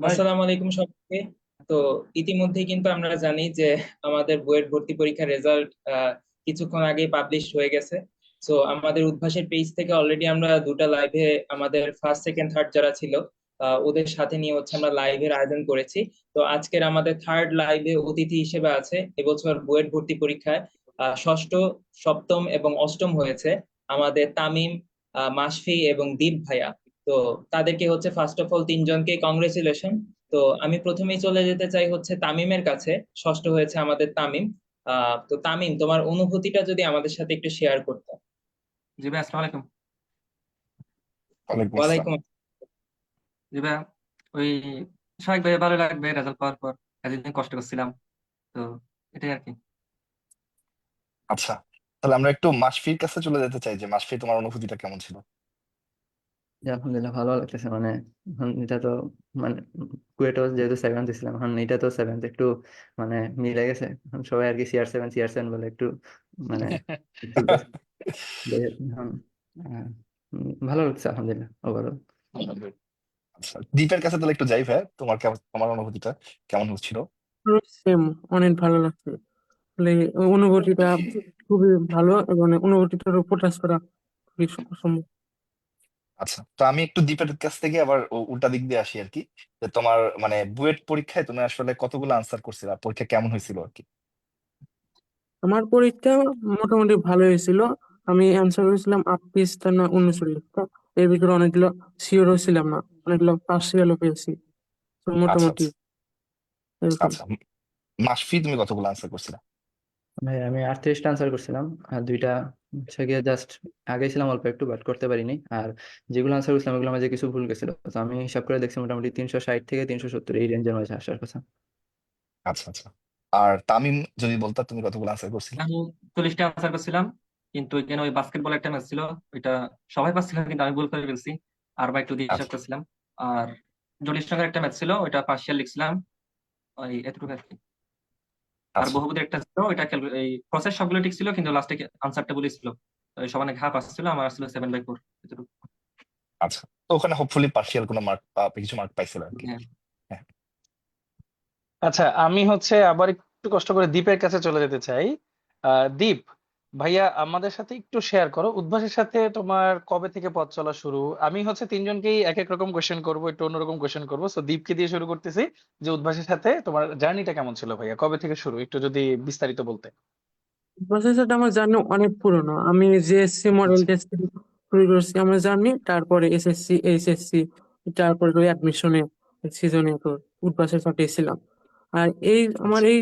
আসসালামু আলাইকুম সবাইকে। তো ইতিমধ্যেই কিন্তু আমরা জানি যে আমাদের বুয়েট ভর্তি পরীক্ষার রেজাল্ট কিছুক্ষণ আগেই পাবলিশ হয়ে গেছে। তো আমাদের উদ্ভাসের পেজ থেকে অলরেডি আমরা দুটা লাইভে আমাদের ফার্স্ট সেকেন্ড থার্ড যারা ছিল ওদের সাথে নিয়ে হচ্ছে আমরা লাইভের আয়োজন করেছি। তো আজকের আমাদের থার্ড লাইভে অতিথি হিসেবে আছে এবছর বুয়েট ভর্তি পরীক্ষায় ষষ্ঠ, সপ্তম এবং অষ্টম হয়েছে আমাদের তামিম মাসফি এবং দীপ ভাইয়া। তো তাদেরকে হচ্ছে ফার্স্ট অফ অল তিনজনকে কংগ্রেচুলেশন তো আমি প্রথমেই চলে যেতে চাই হচ্ছে তামিমের কাছে ষষ্ঠ হয়েছে আমাদের তামিম। আহ তো তামিম তোমার অনুভূতিটা যদি আমাদের সাথে একটু শেয়ার করতে। জি ভাই আসসালামু আলাইকুম। ওয়ালাইকুম জি ভাই ওই স্বাভাবিকভাবে ভালো লাগবে রেজাল্ট পাওয়ার পর। এতদিন কষ্ট করছিলাম তো এটাই আর কি। আচ্ছা তাহলে আমরা একটু মাসফির কাছে চলে যেতে চাই যে মাসফি তোমার অনুভূতিটা কেমন ছিল? আলহামদুলিল্লাহ ভালো লাগতেছে মানে এখন এটা তো মানে কুয়েটও যেহেতু সেভেন্থ ছিলাম এখন এটা তো সেভেন্থ একটু মানে মিলে গেছে। এখন সবাই আর কি সিআর সেভেন সিআর সেভেন বলে একটু মানে ভালো লাগছে আলহামদুলিল্লাহ ওভারঅল দীপের কাছে তাহলে একটু যাই ভাই তোমার কেমন তোমার অনুভূতিটা কেমন হচ্ছিল? সেম অনেক ভালো লাগছে। আসলে অনুভূতিটা খুবই ভালো এবং অনুভূতিটার উপর প্রকাশ করা খুবই সম্ভব। আচ্ছা তো আমি একটু দীপের কাছ থেকে আবার উ- উল্টা দিক দিয়ে আসি আর কি যে তোমার মানে বুয়েট পরীক্ষায় তুমি আসলে কতগুলো আনসার করছিলে? পরীক্ষা কেমন হয়েছিল আর কি আমার পরীক্ষা মোটামুটি ভালো হয়েছিল। আমি অ্যান্সার করেছিলাম আট পৃষ্ঠা না উনচল্লিশটা এর ভিতরে অনেকগুলো শিওরও ছিলাম না অনেকগুলো পার্সিয়ালও পেয়েছি। তো আচ্ছা মোটামুটি আচ্ছা এরকম। আচ্ছা মাসফি তুমি কতগুলো আনসার করছিলে? ভাই আমি আটত্রিশটা আনসার করছিলাম আর দুইটা হচ্ছে গিয়ে জাস্ট আগে ছিলাম অল্প একটু বাট করতে পারিনি। আর যেগুলো আনসার করছিলাম ওগুলো মাঝে কিছু ভুল গেছিল। তো আমি হিসাব করে দেখছি মোটামুটি তিনশো ষাট থেকে তিনশো সত্তর এই রেঞ্জের মাঝে আসার কথা। আচ্ছা আচ্ছা। আর তামিম যদি বলতা তুমি কতগুলো আনসার করছিলে? আমি চল্লিশটা আনসার করছিলাম কিন্তু এখানে ওই বাস্কেটবল একটা ম্যাচ ছিল ওইটা সবাই পাচ্ছিল কিন্তু আমি ভুল করে ফেলছি। আর বা একটু দিয়ে হিসাব আচ্ছা। করছিলাম। আর জলির সঙ্গে একটা ম্যাচ ছিল ওইটা পার্সিয়াল লিখছিলাম। ওই এতটুকু আর কি। আর আচ্ছা। একটা ছিল এটা এই প্রসেস সবগুলো ঠিক ছিল কিন্তু লাস্টে আনসারটা অনেক ঘাপ আসছিল আমার আসছিল সেভেন বাই ফোর আচ্ছা তো ওখানে হোপফুলি পার্সিয়াল কোনো মার্ক কিছু মার্ক পাইছিল আর কি। হ্যাঁ। হ্যাঁ। আচ্ছা আমি হচ্ছে আবার একটু কষ্ট করে দীপের কাছে চলে যেতে চাই। আহ দীপ ভাইয়া আমাদের সাথে একটু শেয়ার করো। উদ্ভাসের সাথে তোমার কবে থেকে পথ চলা শুরু? আমি হচ্ছে তিনজনকেই এক এক রকম কোশ্চেন করব একটু অন্যরকম কোশ্চেন করব। সো দীপকে দিয়ে শুরু করতেছি যে উদ্ভাসের সাথে তোমার জার্নিটা কেমন ছিল ভাইয়া? কবে থেকে শুরু? একটু যদি বিস্তারিত বলতে। প্রসেসরটা আমার জানি অনেক পুরনো। আমি জিএসসি মডেল টেস্ট শুরু করেছি আমার জার্নি তারপরে এসএসসি এইচএসসি তারপরে ওই অ্যাডমিশনে সিজনে তো উদ্ভাসের সাথে ছিলাম। আর এই আমার আচ্ছা। এই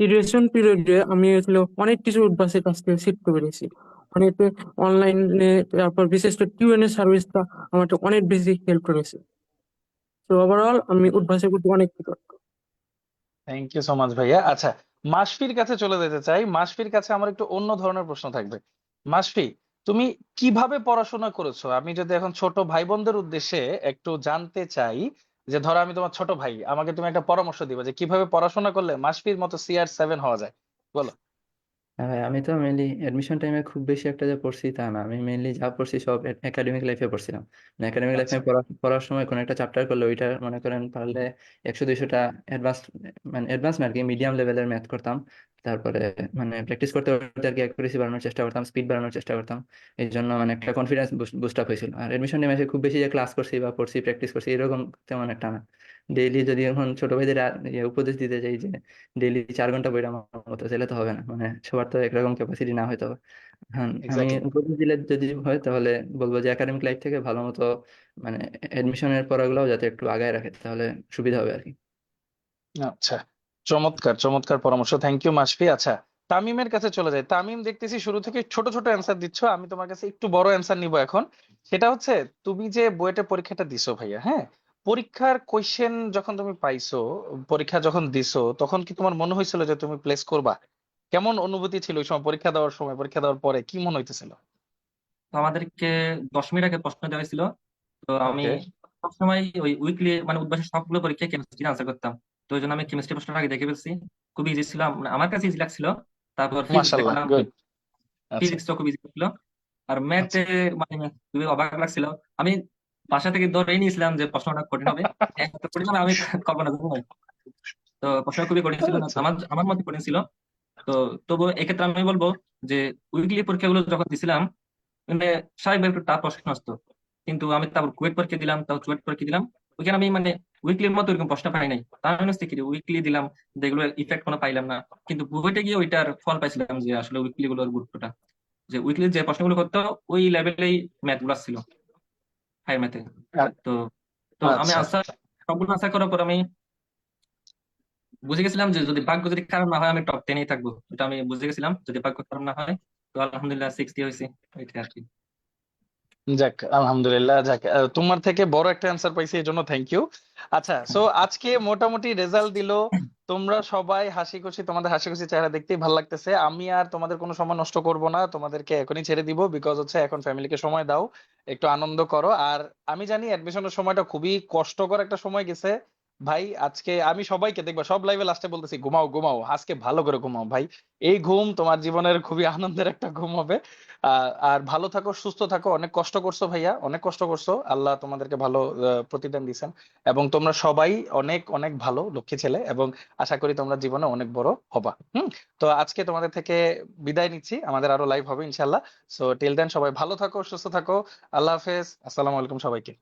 গ্রাজুয়েশন পিরিয়ডে আমি আসলে অনেক কিছু উদ্ভাসের কাছ থেকে শিখতে পেরেছি অনেক অনলাইনে তারপর বিশেষ করে টিউএনএ সার্ভিসটা আমাকে অনেক বেশি হেল্প করেছে। তো ওভারঅল আমি উদ্ভাসের প্রতি অনেক কৃতজ্ঞ। থ্যাংক ইউ সো মাচ ভাইয়া। আচ্ছা মাসফির কাছে চলে যেতে চাই। মাসফির কাছে আমার একটু অন্য ধরনের প্রশ্ন থাকবে। মাসফি, তুমি কীভাবে পড়াশোনা করেছ? আমি যদি এখন ছোট ভাই বোনদের উদ্দেশ্যে একটু জানতে চাই যে ধরো আমি তোমার ছোট ভাই, আমাকে তুমি একটা পরামর্শ দিবা যে কীভাবে পড়াশোনা করলে মাসফির মতো সিআর সেভেন হওয়া যায়। বলো। হ্যাঁ ভাই আমি তো মেইনলি এডমিশন টাইমে খুব বেশি একটা যে পড়ছি তা না। আমি মেইনলি যা পড়ছি সব একাডেমিক লাইফে পড়ছিলাম। একাডেমিক লাইফে আচ্ছা। পড়া পড়ার সময় কোনো একটা চ্যাপ্টার করলে ওইটা মনে করেন পারলে একশো দুইশোটা অ্যাডভান্স মানে অ্যাডভান্স না আর কি মিডিয়াম লেভেলের ম্যাথ করতাম। তারপরে মানে প্র্যাকটিস করতে করতে আর কি অ্যাকুরেসি বাড়ানোর চেষ্টা করতাম স্পিড বাড়ানোর চেষ্টা করতাম। এই জন্য মানে একটা কনফিডেন্স বুস্ট আপ হয়েছিল। আর এডমিশন টাইমে খুব বেশি যে ক্লাস করছি বা পড়ছি প্র্যাকটিস করছি এরকম তেমন একটা না। ডেইলি যদি এখন ছোট ভাইদের ইয়ে উপদেশ দিতে চাই যে ডেইলি চার ঘণ্টা বইটা আমার মতো তাহলে তো হবে না। মানে সবার তো একরকম ক্যাপাসিটি না হয়তো। হ্যাঁ আমি উপদেশ দিলে যদি হয় তাহলে বলব যে একাডেমিক লাইফ থেকে ভালো মতো মানে এডমিশনের পড়াগুলোও যাতে একটু আগায় রাখে তাহলে সুবিধা হবে আর কি। আচ্ছা চমৎকার চমৎকার পরামর্শ। Thank you Masfi. আচ্ছা তামিমের কাছে চলে যায় তামিম দেখতেছি শুরু থেকে ছোট ছোট অ্যান্সার দিচ্ছ। আমি তোমার কাছে একটু বড় অ্যান্সার নিব এখন। সেটা হচ্ছে তুমি যে বুয়েটে পরীক্ষাটা দিছো ভাইয়া হ্যাঁ? পরীক্ষার কোয়েশ্চেন যখন তুমি পাইছো পরীক্ষা যখন দিছো তখন কি তোমার মনে হয়েছিল যে তুমি প্লেস করবা? কেমন অনুভূতি ছিল ওই সময় পরীক্ষা দেওয়ার সময়? পরীক্ষা দেওয়ার পরে কি মনে হইতেছিল? তো আমাদেরকে দশ মিনিট আগে প্রশ্ন দেওয়া হয়েছিল। তো আমি সবসময় ওই উইকলি মানে উদ্ভাসের সবগুলো পরীক্ষায় কেমিস্ট্রি আনসার করতাম। তো ওই জন্য আমি কেমিস্ট্রি প্রশ্নটা আগে দেখে ফেলছি। খুব ইজি ছিল মানে আমার কাছে ইজি লাগছিল। তারপর ফিজিক্স আচ্ছা। ফিজিক্সটা খুব ইজি ছিল। আর আচ্ছা। ম্যাথে মানে খুবই অবাক লাগছিল। আমি বাসা থেকে ধরেই নিয়েছিলাম যে প্রশ্নটা কঠিন হবে। আমি কল্পনা করব তো প্রশ্ন খুবই কঠিন ছিল, আমার মতে কঠিন ছিল। তো তবু এক্ষেত্রে আমি বলব যে উইকলি পরীক্ষাগুলো যখন দিছিলাম মানে একটু প্রশ্ন আসতো। কিন্তু আমি তারপর কুয়েট পরীক্ষা দিলাম, তারপর চুয়েট পরীক্ষা দিলাম। ওইখানে আমি মানে উইকলির মতো প্রশ্ন পাই নাই। তার মানে হচ্ছে উইকলি দিলাম যেগুলো ইফেক্ট কোনো পাইলাম না। কিন্তু বুয়েটে গিয়ে ওইটার ফল পাইছিলাম যে আসলে উইকলি গুলোর গুরুত্বটা। যে উইকলি যে প্রশ্নগুলো করতো, ওই লেভেলেই ম্যাথগুলো ছিল হায়ার ম্যাথে তো তো আমি আশা আনসার সবগুলো আনসার করার পর আমি বুঝে গেছিলাম যে যদি ভাগ্য যদি খারাপ না হয় আমি টপ টেনেই থাকব। এটা আমি বুঝে গেছিলাম যদি ভাগ্য খারাপ না হয় তো আলহামদুলিল্লাহ সিক্সটি হয়েছে ওইটা আর কি। যাক, আলহামদুলিল্লাহ, যাক। তোমার থেকে বড় একটা অ্যান্সার পাইছি এই জন্য থ্যাংক ইউ আচ্ছা সো আজকে মোটামুটি রেজাল্ট দিল। তোমরা সবাই হাসি খুশি, তোমাদের হাসি খুশি চেহারা দেখতেই ভালো লাগতেছে। আমি আর তোমাদের কোনো সময় নষ্ট করব না, তোমাদেরকে এখনই ছেড়ে দিব বিকজ হচ্ছে এখন ফ্যামিলিকে সময় দাও, একটু আনন্দ করো। আর আমি জানি অ্যাডমিশনের সময়টা খুবই কষ্টকর একটা সময় গেছে। ভাই, আজকে আমি সবাইকে দেখবা, সব লাইভে লাস্টে বলতেছি, ঘুমাও ঘুমাও, আজকে ভালো করে ঘুমাও ভাই। এই ঘুম তোমার জীবনের খুবই আনন্দের একটা ঘুম হবে। আর ভালো থাকো, সুস্থ থাকো, অনেক কষ্ট করছ ভাইয়া, অনেক কষ্ট করছ। আল্লাহ তোমাদেরকে ভালো প্রতিদান দিয়েছেন এবং তোমরা সবাই অনেক অনেক ভালো লক্ষ্মী ছেলে এবং আশা করি তোমরা জীবনে অনেক বড় হবা। হুম? তো আজকে তোমাদের থেকে বিদায় নিচ্ছি, আমাদের আরও লাইভ হবে ইনশাল্লাহ সো টিল দেন সবাই ভালো থাকো, সুস্থ থাকো। আল্লাহ হাফেজ। আসসালামু আলাইকুম সবাইকে।